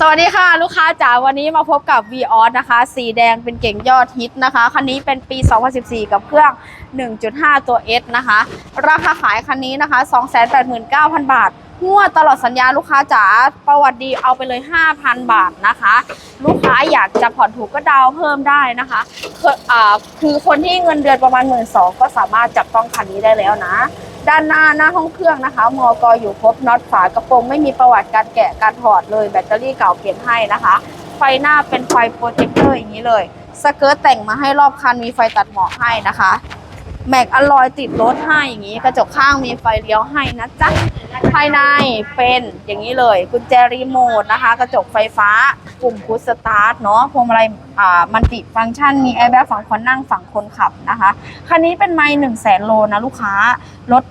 สวัสดีค่ะ ลูกค้าจ๋าวันนี้มาพบกับ v ีออสนะคะ สีแดงเป็นเก่งยอดฮิตนะคะ คันนี้เป็นปี 2014 กับเครื่อง 1.5 ตัว S นะคะ ราคาขายคันนี้นะคะ 289,000 บาทงวดตลอดสัญญาลูกค้าจ๋าประวัติดีเอาไปเลย 5,000 บาทนะคะ ลูกค้าอยากจะผ่อนถูกก็ดาวเพิ่มได้นะคะคือคือคนที่เงินเดือนประมาณ 12ก็สามารถจับต้องคันนี้ได้แล้วนะ ด้านหน้าหน้าห้องเครื่องนะคะมอกอยู่ครบน็อตฝากระโปรงไม่มีประวัติการแกะการถอดเลยแบตเตอรี่เก่าเปลี่ยนให้นะคะ ไฟหน้าเป็นไฟโปรเจคเตอร์อย่างนี้เลย สเกิร์ตแต่งมาให้รอบคันมีไฟตัดหมอกให้นะคะ แม็กอลลอยติดรถให้อย่างนี้กระจกข้างมีไฟเลี้ยวให้นะจ๊ะภายในเป็นอย่างนี้เลยกุญแจรีโมทนะคะ กระจกไฟฟ้าปุ่มพุชสตาร์ทเนาะพวงมาลัยอ่ามันติฟังก์ชันมีแอร์แบ็กฝั่งคนนั่งฝั่งคนขับนะคะคันนี้เป็นไม่หนึ่งแสนโลนะลูกค้ารถ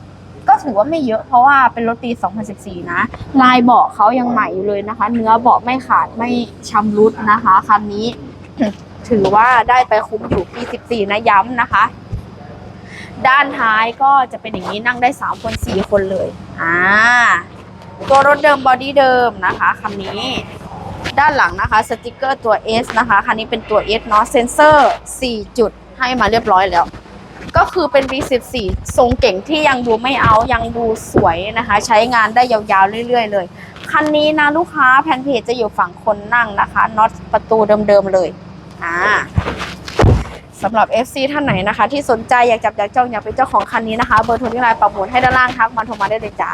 ก็ถือว่าไม่เยอะเพราะว่าเป็นรถปี 2014 นะ ลายเบาะเขายังใหม่อยู่เลยนะคะ เนื้อเบาะไม่ขาดไม่ชำรุดนะคะคันนี้ ถือว่าได้ไปคุ้มอยู่ปี 14 นะย้ำนะคะ ด้านท้ายก็จะเป็นอย่างนี้นั่งได้ 3 คน 4 คนเลย อ่า ตัวรถเดิมบอดี้เดิมนะคะคันนี้ ด้านหลังนะคะสติกเกอร์ตัว S นะคะคันนี้เป็นตัว S เนาะเซนเซอร์ 4 จุดให้มาเรียบร้อยแล้ว ก็คือเป็น V14 ทรงเก่งที่ยังดูไม่เอายังดูสวยนะคะ ใช้งานได้ยาวๆเรื่อย ๆ เลย คันนี้นะลูกค้าแผ่นเพจจะอยู่ฝั่งคนนั่งนะคะน็อตประตูเดิมๆเลย อ่า สำหรับ FC ท่านไหนนะคะ ที่สนใจอยากจับอยากจองอยากเป็นเจ้าของคันนี้นะคะ เบอร์โทรที่ไลน์ปักหมุดให้ด้านล่างทักมาโทรมาได้เลยจ้า